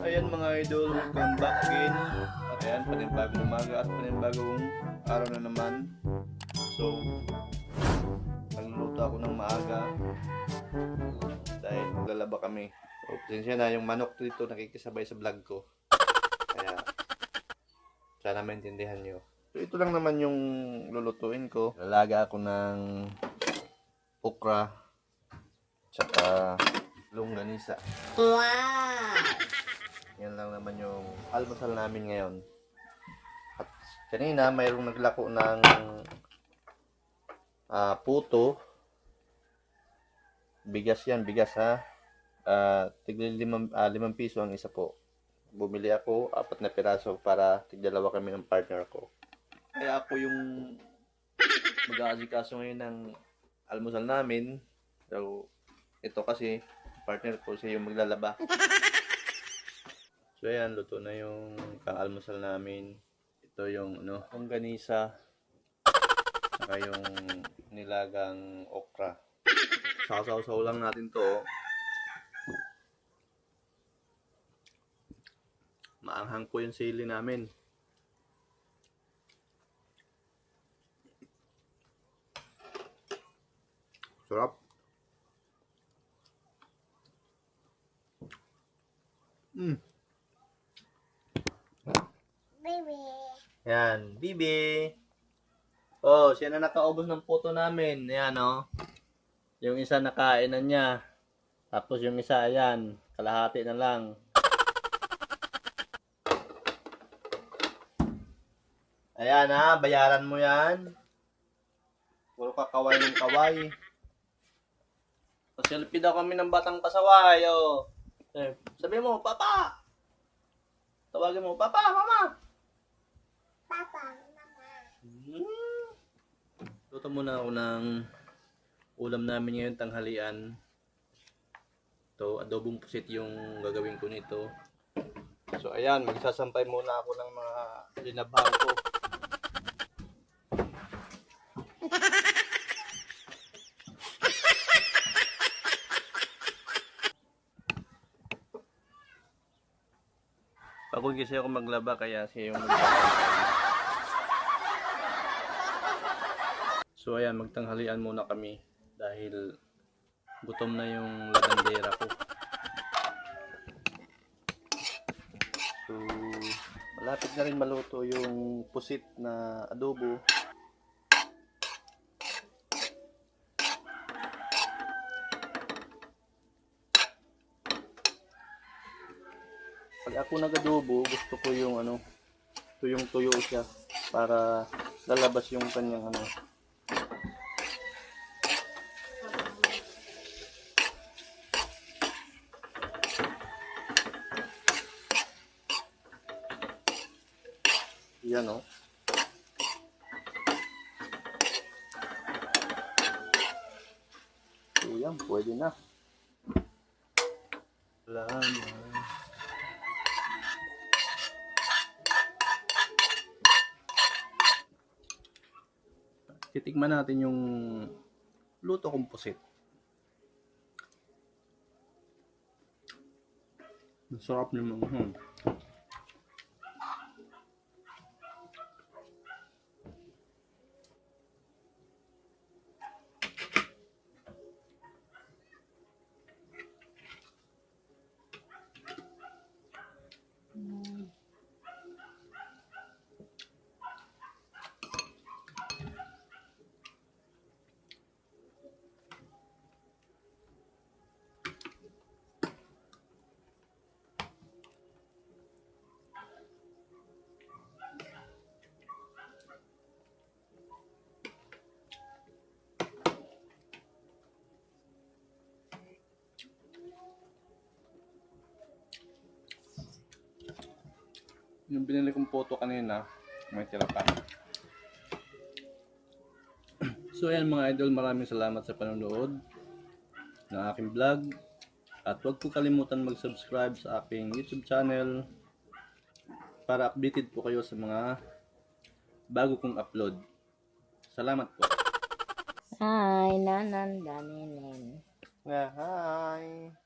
Ayan mga idol, welcome back again. At ayan, panibagong umaga at panibagong araw na naman. So, nagluluto ako ng maaga dahil maglalaba kami. So, pasensya na yung manok dito nakikisabay sa vlog ko. Kaya, sana maintindihan nyo. So, ito lang naman yung lulutuin ko. Lalaga ako ng okra, tsaka longganisa. Yan lang naman yung almusal namin ngayon. At kanina mayroong naglako ng ah, puto. Bigas yan, bigas ha. Uh, tigli limang, ah, limang piso ang isa po. Bumili ako, apat na piraso para tigdalawa kami ng partner ko. Kaya ako yung mag-aasikaso ngayon ng almusal namin. So, ito kasi, partner ko siya yung maglalaba. So ayan, luto na yung pang-almusal namin. Ito yung ano, longganisa. Saka yung nilagang okra. Sasaw-saw lang natin to. oh. Maanghang po yung sili namin. Sarap. Mm. Baby. Yan, Bibi. Oh, siya na nakaubos ng puto namin. Yan, oh. Yung isa nakain na niya. Tapos yung isa, ayan, kalahati na lang. Ayan ha, bayaran mo yan. Puro ka kaway ng kaway. Pasilpi daw kami ng batang pasaway, oh. Eh, Sabi mo, Papa! Tawagin mo, Papa, Mama! Papa, mama. Hmm. Luto muna ako ng ulam namin ngayon tanghalian. Ito, adobong pusit yung gagawin ko nito. So ayan, magsasampay muna ako ng mga linabhan ko. Ako kasi ako maglaba kaya siya yung. So ayan, magtanghalian muna kami dahil gutom na yung lagandera ko. So, malapit na rin maluto yung pusit na adobo. Pag ako nag-adobo, gusto ko yung ano, tuyong tuyo siya para lalabas yung kanyang ano, Yan o. So yan, pwede na. Wala na. Titikman natin yung luto composite. Ang sarap naman. Hmm. Yung binili kong photo kanina, may tira pa. So ayan mga idol, maraming salamat sa panonood ng aking vlog. At huwag po kalimutan mag-subscribe sa aking YouTube channel para updated po kayo sa mga bago kong upload. Salamat po. Hi, nanandaninin. Nga, hi!